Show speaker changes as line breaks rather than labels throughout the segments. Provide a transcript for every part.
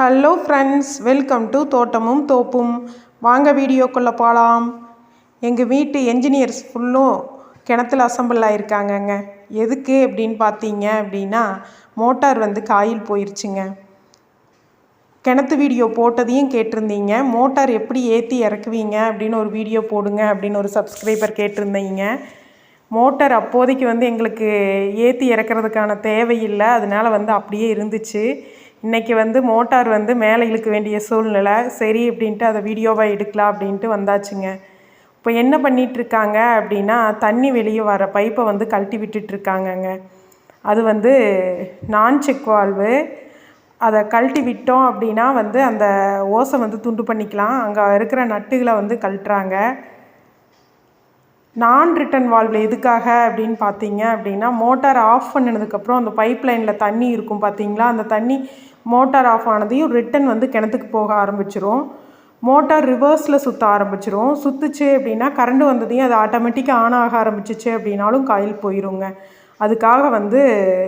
Hello friends welcome to தோட்டமும் தோப்பும். வாங்க வீடியோக்குள்ளே போகலாம் எங்கள் வீட்டு என்ஜினியர்ஸ் ஃபுல்லும் கிணத்துல அசம்பிள் ஆகிருக்காங்கங்க எதுக்கு அப்படின்னு பார்த்தீங்க அப்படின்னா மோட்டார் வந்து காயில் போயிருச்சுங்க. கிணத்து வீடியோ போட்டதையும் கேட்டிருந்தீங்க. மோட்டார் எப்படி ஏற்றி இறக்குவீங்க அப்படின்னு ஒரு வீடியோ போடுங்க அப்படின்னு ஒரு சப்ஸ்கிரைபர் கேட்டிருந்தீங்க. மோட்டார் அப்போதைக்கு வந்து எங்களுக்கு ஏற்றி இறக்குறதுக்கான தேவையில்லை. அதனால் வந்து அப்படியே இருந்துச்சு. இன்றைக்கி வந்து மோட்டார் வந்து மேலே இழுக்க வேண்டிய சூழ்நிலை. சரி அப்படின்ட்டு அதை வீடியோவாக எடுக்கலாம் அப்படின்ட்டு வந்தாச்சுங்க. இப்போ என்ன பண்ணிகிட்ருக்காங்க அப்படின்னா தண்ணி வெளியே வர பைப்பை வந்து கழட்டி விட்டுட்ருக்காங்கங்க அது வந்து நான் செக் வால்வு. அதை கழட்டி விட்டோம் அப்படின்னா வந்து அந்த ஓசை வந்து துண்டு பண்ணிக்கலாம். அங்கே இருக்கிற நட்டுகளை வந்து கழட்டுறாங்க. நான் ரிட்டன் வால்வில் எதுக்காக அப்படின்னு பார்த்தீங்க அப்படின்னா மோட்டார் ஆஃப் பண்ணினதுக்கப்புறம் அந்த பைப் லைனில் தண்ணி இருக்கும் பார்த்தீங்களா? அந்த தண்ணி மோட்டார் ஆஃப் ஆனதையும் ரிட்டன் வந்து கிணத்துக்கு போக ஆரம்பிச்சிரும். மோட்டார் ரிவர்ஸில் சுற்ற ஆரம்பிச்சிரும். சுற்றுச்சு அப்படின்னா கரண்ட் வந்ததையும் அது ஆட்டோமேட்டிக்காக ஆன் ஆக ஆரம்பிச்சிச்சு அப்படின்னாலும் காயில் போயிருங்க. அதுக்காக வந்து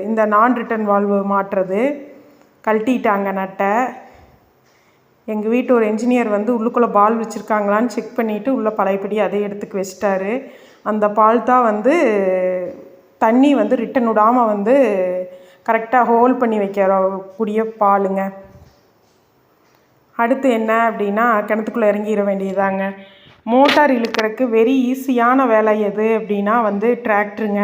இந்த நான் ரிட்டன் வால்வு மாட்டுறது கழட்டிட்டாங்க நட்டை. எங்கள் வீட்டு ஒரு என்ஜினியர் வந்து உள்ளுக்குள்ளே பால் வச்சுருக்காங்களான்னு செக் பண்ணிவிட்டு உள்ளே பழையபடி அதே இடத்துக்கு வச்சிட்டாரு. அந்த பால் தான் வந்து தண்ணி வந்து ரிட்டன் விடாமல் வந்து கரெக்டாக ஹோல் பண்ணி வைக்கிற கூடிய பாலுங்க. அடுத்து என்ன அப்படின்னா கிணத்துக்குள்ளே இறங்கிட வேண்டியதாங்க. மோட்டார் இழுக்கிறதுக்கு வெரி ஈஸியான வேலை எது அப்படின்னா வந்து டிராக்டருங்க.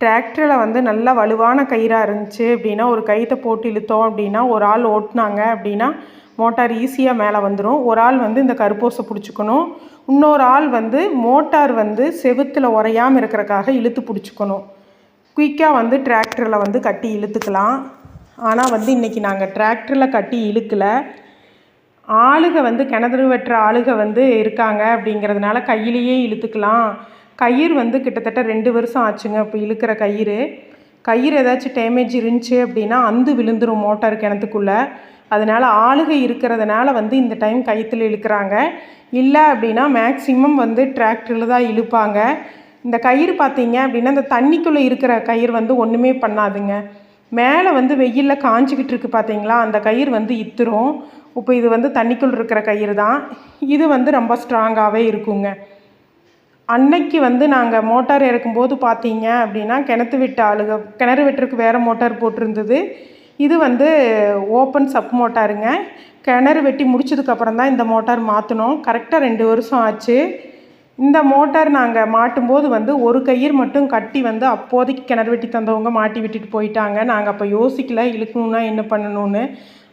டிராக்டரில் வந்து நல்ல வலுவான கயிறாக இருந்துச்சு அப்படின்னா ஒரு கயிற்றை போட்டு இழுத்தோம் அப்படின்னா ஒரு ஆள் ஓட்டினாங்க அப்படின்னா மோட்டார் ஈஸியாக மேலே வந்துடும் ஒரு ஆள் வந்து இந்த கருப்பூசை பிடிச்சிக்கணும். இன்னொரு ஆள் வந்து மோட்டார் வந்து செவுத்தில் உரையாமல் இருக்கிறக்காக இழுத்து பிடிச்சிக்கணும். குயிக்காக வந்து டிராக்டரில் வந்து கட்டி இழுத்துக்கலாம். ஆனால் வந்து இன்றைக்கி நாங்கள் டிராக்டரில் கட்டி இழுக்கலை. ஆளுக வந்து கிணறு வெட்டுற ஆளுக வந்து இருக்காங்க அப்படிங்கிறதுனால கையிலேயே இழுத்துக்கலாம். கயிறு வந்து கிட்டத்தட்ட ரெண்டு வருஷம் ஆச்சுங்க இப்போ இழுக்கிற கயிறு. கயிறு ஏதாச்சும் டேமேஜ் இருந்துச்சு அப்படின்னா அந்து விழுந்துடும் மோட்டார் கிணத்துக்குள்ளே. அதனால் ஆளுகை இருக்கிறதுனால வந்து இந்த டைம் கயிற்றுல இழுக்கிறாங்க. இல்லை அப்படின்னா மேக்ஸிமம் வந்து டிராக்டரில் தான் இழுப்பாங்க. இந்த கயிறு பார்த்தீங்க அப்படின்னா இந்த தண்ணிக்குள்ளே இருக்கிற கயிறு வந்து ஒன்றுமே பண்ணாதுங்க. மேலே வந்து வெயிலில் காஞ்சிக்கிட்டு இருக்குது பார்த்தீங்களா? அந்த கயிறு வந்து இத்துரும். இப்போ இது வந்து தண்ணிக்குள் இருக்கிற கயிறு தான். இது வந்து ரொம்ப ஸ்ட்ராங்காகவே இருக்குங்க. அன்னைக்கு வந்து நாங்கள் மோட்டார் இறக்கும்போது பார்த்தீங்க அப்படின்னா கிணத்து விட்டு ஆளுக கிணறு வெட்டுறதுக்கு வேறு மோட்டார் போட்டிருந்தது. இது வந்து ஓப்பன் சப் மோட்டாருங்க. கிணறு வெட்டி முடிச்சதுக்கப்புறம் தான் இந்த மோட்டார் மாற்றினோம் கரெக்டாக ரெண்டு வருஷம் ஆச்சு. இந்த மோட்டார் நாங்கள் மாட்டும்போது வந்து ஒரு கயிறு மட்டும் கட்டி வந்து அப்போதைக்கு கிணறு வெட்டி தந்தவங்க மாட்டி விட்டுட்டு போயிட்டாங்க. நாங்கள் அப்போ யோசிக்கல இழுக்கணும்னா என்ன பண்ணணும்னு.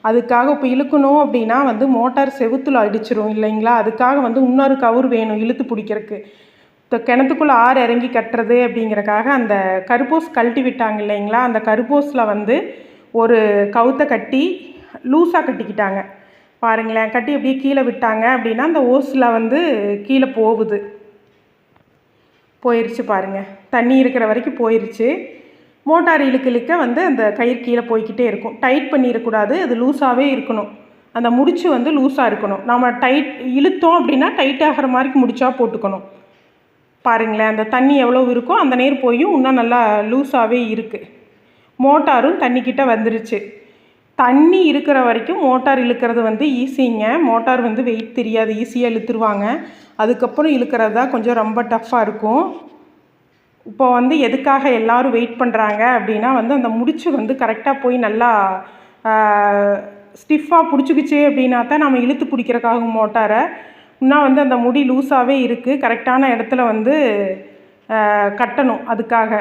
அதுக்காக இப்போ இழுக்கணும் அப்படின்னா வந்து மோட்டார் செவுத்தில் அடிச்சிரும் இல்லைங்களா? அதுக்காக வந்து இன்னொரு கவுர் வேணும் இழுத்து பிடிக்கிறதுக்கு. இப்போ கிணத்துக்குள்ளே ஆறு இறங்கி கட்டுறது அப்படிங்கிறக்காக அந்த கருப்போஸ் கழட்டி விட்டாங்க இல்லைங்களா? அந்த கருப்போஸில் வந்து ஒரு கவுத்தை கட்டி லூஸாக கட்டிக்கிட்டாங்க. பாருங்களேன் கட்டி அப்படியே கீழே விட்டாங்க அப்படின்னா அந்த ஓஸில் வந்து கீழே போகுது. போயிருச்சு பாருங்கள் தண்ணி இருக்கிற வரைக்கும் போயிருச்சு. மோட்டார் இழுக்க இழுக்க வந்து அந்த கயிறு கீழே போய்கிட்டே இருக்கும். டைட் பண்ணிடக்கூடாது. அது லூஸாகவே இருக்கணும். அந்த முடிச்சு வந்து லூஸாக இருக்கணும். நம்ம டைட் இழுத்தோம் அப்படின்னா டைட் ஆகிற மாதிரி முடிச்சா போட்டுக்கணும். பாருங்களேன். அந்த தண்ணி எவ்வளோ இருக்கோ அந்த நேர் போயும் இன்னும் நல்லா லூஸாகவே இருக்குது மோட்டாரும் தண்ணிக்கிட்ட வந்துருச்சு. தண்ணி இருக்கிற வரைக்கும் மோட்டார் இழுக்கிறது வந்து ஈஸிங்க மோட்டார் வந்து வெயிட் தெரியாது. ஈஸியாக இழுத்துருவாங்க. அதுக்கப்புறம் இழுக்கிறது தான் கொஞ்சம் ரொம்ப டஃப்பாக இருக்கும். இப்போ வந்து எதுக்காக எல்லோரும் வெயிட் பண்ணுறாங்க அப்படின்னா வந்து அந்த முடிச்சு வந்து கரெக்டாக போய் நல்லா ஸ்டிஃபாக பிடிச்சிக்கிச்சு அப்படின்னா தான் நம்ம இழுத்து பிடிக்கிறக்காக மோட்டாரை. இன்னும் வந்து அந்த முடி லூஸாகவே இருக்குது கரெக்டான இடத்துல வந்து கட்டணும் அதுக்காக.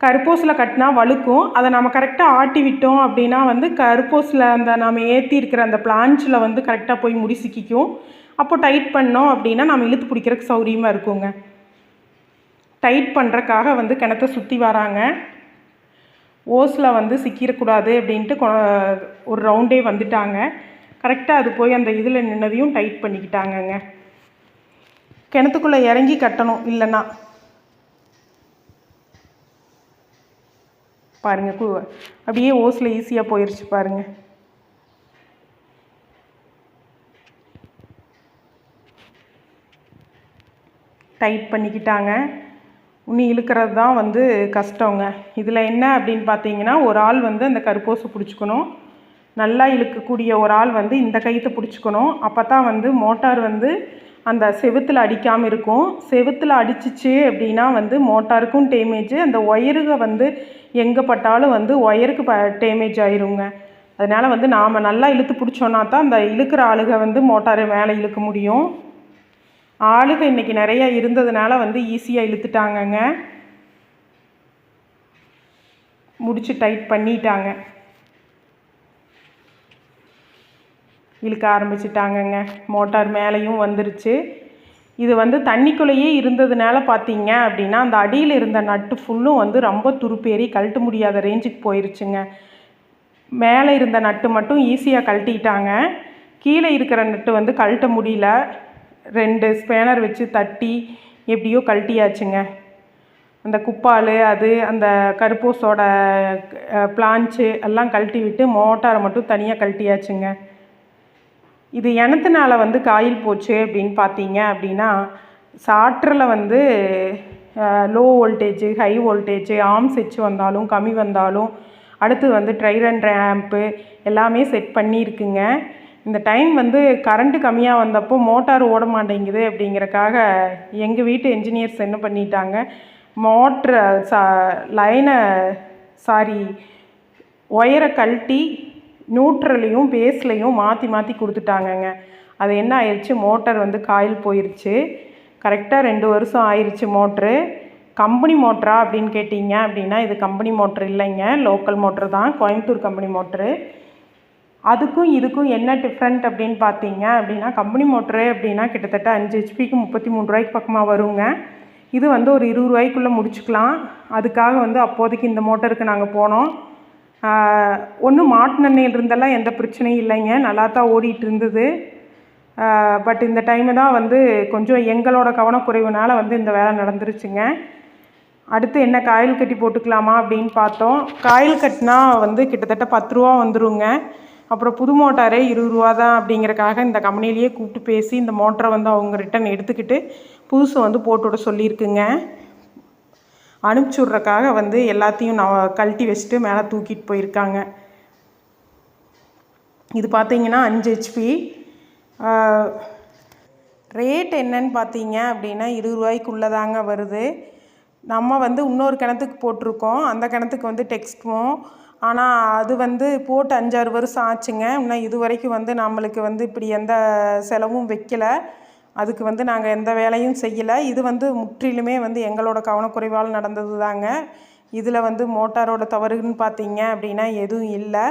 கருப்பூசில் கட்டினா வழுக்கும். அதை நம்ம கரெக்டாக ஆட்டி விட்டோம் அப்படின்னா வந்து கருப்பூசில் அந்த நம்ம ஏற்றி இருக்கிற அந்த பிளான்ச்சில் வந்து கரெக்டாக போய் முடி சிக்கிக்கும். அப்போ டைட் பண்ணோம் அப்படின்னா நம்ம இழுத்து பிடிக்கிறதுக்கு சௌரியமாக இருக்குங்க. டைட் பண்ணுறக்காக வந்து கிணத்த சுற்றி வராங்க. ஓஸில் வந்து சிக்கிடக்கூடாது அப்படின்ட்டு ஒரு ரவுண்டே வந்துட்டாங்க. கரெக்டாக அது போய் அந்த இதில் நின்னதையும் டைட் பண்ணிக்கிட்டாங்கங்க. கிணத்துக்குள்ளே இறங்கி கட்டணும் இல்லைன்னா. பாருங்கள் கு அப்படியே ஓஸில் ஈஸியாக போயிடுச்சு பாருங்கள் டைட் பண்ணிக்கிட்டாங்க. இன்னும் இழுக்கிறது தான் வந்து கஷ்டங்க. இதில் என்ன அப்படின்னு பார்த்தீங்கன்னா ஒரு ஆள் வந்து அந்த கருப்போசை பிடிச்சிக்கணும். நல்லா இழுக்கக்கூடிய ஒரு ஆள் வந்து இந்த கயிற்றை பிடிச்சிக்கணும். அப்போ தான் வந்து மோட்டார் வந்து அந்த செவுத்தில் அடிக்காமல் இருக்கும். செவுத்தில் அடிச்சிச்சு அப்படின்னா வந்து மோட்டாருக்கும் டேமேஜ் அந்த ஒயருக வந்து எங்கே பட்டாலும் வந்து ஒயருக்கு ப டேமேஜ் ஆயிருங்க. அதனால் வந்து நாம் நல்லா இழுத்து பிடிச்சோன்னா தான் அந்த இழுக்கிற ஆளுக வந்து மோட்டாரை மேலே இழுக்க முடியும். ஆளுக இன்றைக்கி நிறைய இருந்ததுனால வந்து ஈஸியாக இழுத்துட்டாங்கங்க. முடிச்சு டைட் பண்ணிட்டாங்க. இழுக்க ஆரம்பிச்சிட்டாங்கங்க. மோட்டார் மேலேயும் வந்துருச்சு. இது வந்து தண்ணிக்குள்ளேயே இருந்ததுனால பார்த்தீங்க அப்படின்னா அந்த அடியில் இருந்த நட்டு ஃபுல்லும் வந்து ரொம்ப துருப்பேறி கழட்ட முடியாத ரேஞ்சுக்கு போயிருச்சுங்க. மேலே இருந்த நட்டு மட்டும் ஈஸியாக கழட்டிட்டாங்க. கீழே இருக்கிற நட்டு வந்து கழட்ட முடியல. ரெண்டு ஸ்பேனர் வச்சு தட்டி எப்படியோ கழட்டியாச்சுங்க. அந்த குப்பால் அது அந்த கருப்பூசோட பிளான்ச்சு எல்லாம் கழட்டி விட்டு மோட்டாரை மட்டும் தனியாக கழட்டியாச்சுங்க. இது எனத்துனால வந்து காயில் போச்சு அப்படின்னு பார்த்தீங்க அப்படின்னா சாற்றில் வந்து லோ வோல்டேஜு ஹை வோல்டேஜு ஆம் செச்சு வந்தாலும் கம்மி வந்தாலும் அடுத்து வந்து ட்ரைரன் ரேம்ப்பு எல்லாமே செட் பண்ணியிருக்குங்க இந்த டைம் வந்து கரண்ட்டு கம்மியாக வந்தப்போ மோட்டார் ஓட மாட்டேங்குது அப்படிங்கிறக்காக எங்கள் வீட்டு என்ஜினியர்ஸ் என்ன பண்ணிட்டாங்க? மோட்ரு சா லைனை சாரி ஒயரை கழட்டி நியூட்ரலையும் பேஸ்லையும் மாற்றி மாற்றி கொடுத்துட்டாங்கங்க. அது என்ன ஆயிடுச்சு மோட்டார் வந்து காயில் போயிடுச்சு கரெக்டாக ரெண்டு வருஷம் ஆயிடுச்சு மோட்ரு கம்பெனி மோட்டரா அப்படின்னு கேட்டிங்க அப்படின்னா இது கம்பெனி மோட்ரு இல்லைங்க. லோக்கல் மோட்ரு தான். கோயம்புத்தூர் கம்பெனி மோட்ரு அதுக்கும் இதுக்கும் என்ன டிஃப்ரெண்ட் அப்படின்னு பார்த்தீங்க அப்படின்னா கம்பெனி மோட்ரு அப்படின்னா கிட்டத்தட்ட அஞ்சு ஹெச்பிக்கு முப்பத்தி மூணு ரூபாய்க்கு பக்கமாக வருங்க. இது வந்து ஒரு இருபது ரூபாய்க்குள்ளே முடிச்சுக்கலாம். அதுக்காக வந்து அப்போதைக்கு இந்த மோட்டருக்கு நாங்கள் போனோம். ஒன்றும் மாட்டு இருந்தெல்லாம் எந்த பிரச்சனையும் இல்லைங்க. நல்லா தான் ஓடிட்டு இருந்தது. பட் இந்த டைமு தான் வந்து கொஞ்சம் எங்களோட கவனக்குறைவுனால் வந்து இந்த வேலை நடந்துருச்சுங்க. அடுத்து என்ன காயில் கட்டி போட்டுக்கலாமா அப்படின்னு பார்த்தோம். காயில் கட்டினா வந்து கிட்டத்தட்ட பத்து ரூபா வந்துருங்க. அப்புறம் புது மோட்டாரே இருபது ரூபா தான் அப்படிங்கிறக்காக இந்த கம்பெனிலேயே கூப்பிட்டு பேசி இந்த மோட்டரை வந்து அவங்க ரிட்டன் எடுத்துக்கிட்டு புதுசு வந்து போட்டுவிட சொல்லியிருக்குங்க. அனுப்பிச்சி விட்றக்காக வந்து எல்லாத்தையும் நான் கழட்டி வச்சுட்டு மேலே தூக்கிட்டு போயிருக்காங்க. இது பார்த்தீங்கன்னா அஞ்சு ஹெச்பி ரேட் என்னன்னு பார்த்தீங்க அப்படின்னா இருபது ரூபாய்க்குள்ளே தாங்க வருது. நம்ம வந்து இன்னொரு கிணத்துக்கு போட்டிருக்கோம். அந்த கிணத்துக்கு வந்து டெக்ஸ்ட்டும் ஆனால் அது வந்து போட்டு அஞ்சாறு வருஷம் ஆச்சுங்க. இன்னும் இது வரைக்கும் வந்து நம்மளுக்கு வந்து இப்படி எந்த செலவும் வைக்கலை. அதுக்கு வந்து நாங்கள் எந்த வேலையும் செய்யலை. இது வந்து முற்றிலுமே வந்து எங்களோட கவனக்குறைவால் நடந்தது தாங்க இதில் வந்து மோட்டாரோட தவறுன்னு பார்த்தீங்க அப்படின்னா எதுவும் இல்லை.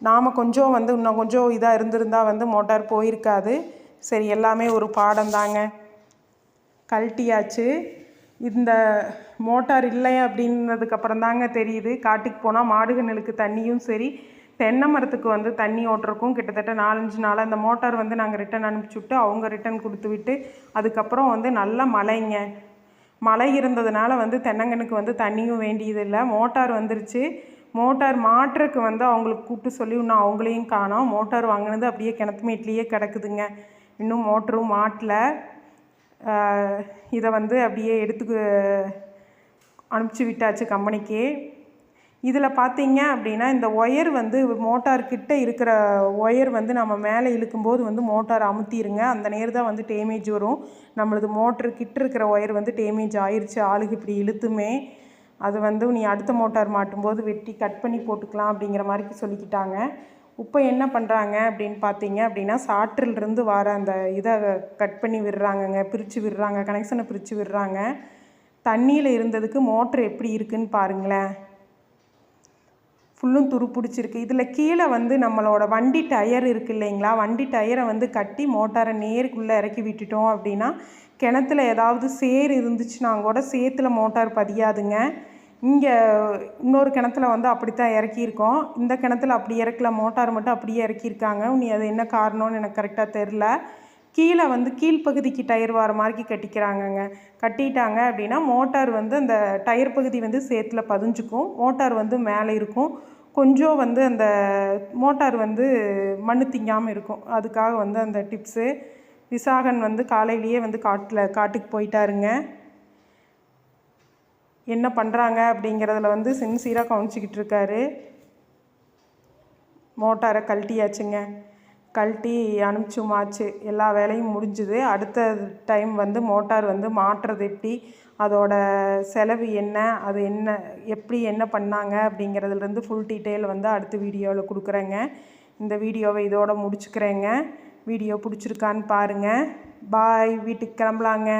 நாம் கொஞ்சம் வந்து இன்னும் கொஞ்சம் இதாக இருந்திருந்தால் வந்து மோட்டார் போயிருக்காது. சரி எல்லாமே ஒரு பாடம் தாங்க. கழட்டியாச்சு. இந்த மோட்டார் இல்லை அப்படின்னதுக்கப்புறம் தாங்க தெரியுது. காட்டுக்கு போனால் மாடுகளுக்கு தண்ணியும் சரி தென்னை மரத்துக்கு வந்து தண்ணி ஓட்டுறக்கும் கிட்டத்தட்ட நாலஞ்சு நாளாக அந்த மோட்டார் வந்து நாங்கள் ரிட்டன் அனுப்பிச்சி விட்டு அவங்க ரிட்டன் கொடுத்து விட்டு அதுக்கப்புறம் வந்து நல்ல மழைங்க. மழை இருந்ததுனால வந்து தென்னங்கனுக்கு வந்து தண்ணியும் வேண்டியதில்லை. மோட்டார் வந்துருச்சு. மோட்டார் மாட்டுறக்கு வந்து அவங்களுக்கு கூப்பிட்டு சொல்லி இன்னும் அவங்களையும் காணோம். மோட்டார் வாங்கினது அப்படியே கிணத்து மேட்லேயே கிடக்குதுங்க. இன்னும் மோட்டரும் மாட்டல. இதை வந்து அப்படியே எடுத்து அனுப்பிச்சி விட்டாச்சு கம்பெனிக்கு. இதில் பார்த்தீங்க அப்படின்னா இந்த ஒயர் வந்து மோட்டார்கிட்ட இருக்கிற ஒயர் வந்து நம்ம மேலே இழுக்கும்போது வந்து மோட்டார் அமுத்திடுங்க அந்த நேரம் தான் வந்து டேமேஜ் வரும். நம்மளது மோட்டரு கிட்ட இருக்கிற ஒயர் வந்து டேமேஜ் ஆயிடுச்சு ஆளுக்கு இப்படி இழுத்துமே அது வந்து நீ அடுத்த மோட்டார் மாட்டும்போது வெட்டி கட் பண்ணி போட்டுக்கலாம் அப்படிங்கிற மாதிரி சொல்லிக்கிட்டாங்க. இப்போ என்ன பண்ணுறாங்க அப்படின்னு பார்த்தீங்க அப்படின்னா சாற்றிலிருந்து வர அந்த இதை கட் பண்ணி விடுறாங்கங்க பிரித்து விடுறாங்க கனெக்ஷனை பிரித்து விடுறாங்க. தண்ணியில் இருந்ததுக்கு மோட்ரு எப்படி இருக்குன்னு பாருங்களேன். ஃபுல்லும் துரு பிடிச்சிருக்கு. இதில் கீழே வந்து நம்மளோட வண்டி டயர் இருக்குது இல்லைங்களா? வண்டி டயரை வந்து கட்டி மோட்டாரை நேருக்குள்ளே இறக்கி விட்டுட்டோம் அப்படின்னா கிணத்துல ஏதாவது சேர் இருந்துச்சுன்னா கூட சேத்துல மோட்டார் பதியாதுங்க. இங்கே இன்னொரு கிணத்துல வந்து அப்படித்தான் இறக்கியிருக்கோம். இந்த கிணத்துல அப்படி இறக்கல மோட்டார் மட்டும் அப்படியே இறக்கியிருக்காங்க. நீ அது என்ன காரணம்னு எனக்கு கரெக்டாக தெரில கீழே வந்து கீழ்ப்பகுதிக்கு டயர் வர மாதிரி கட்டிக்கிறாங்கங்க. கட்டிட்டாங்க அப்படின்னா மோட்டார் வந்து அந்த டயர் பகுதி வந்து சேத்துல பதிஞ்சுக்கும். மோட்டார் வந்து மேலே இருக்கும். கொஞ்சம் வந்து அந்த மோட்டார் வந்து மண்ணு திங்காமல் இருக்கும். அதுக்காக வந்து அந்த டிப்ஸு விசாகன் வந்து காலையிலேயே வந்து காட்டில் காட்டுக்கு போயிட்டாருங்க. என்ன பண்ணுறாங்க அப்படிங்கிறதுல வந்து சின்சியராக கவனிச்சிக்கிட்டு இருக்காரு. மோட்டாரை கழட்டியாச்சுங்க. கழட்டி அனுப்பிச்சுமாச்சு. எல்லா வேலையும் முடிஞ்சுது. அடுத்த டைம் வந்து மோட்டார் வந்து மாட்டுறது எப்படி அதோட செலவு என்ன அது என்ன எப்படி என்ன பண்ணாங்க அப்படிங்கிறதுலேருந்து ஃபுல் டீட்டெயில் வந்து அடுத்த வீடியோவில் கொடுக்குறேங்க. இந்த வீடியோவை இதோட முடிச்சுக்கிறேங்க. வீடியோ பிடிச்சிருக்கான்னு பாருங்கள் பாய் வீட்டுக்கு கிளம்பலாங்க.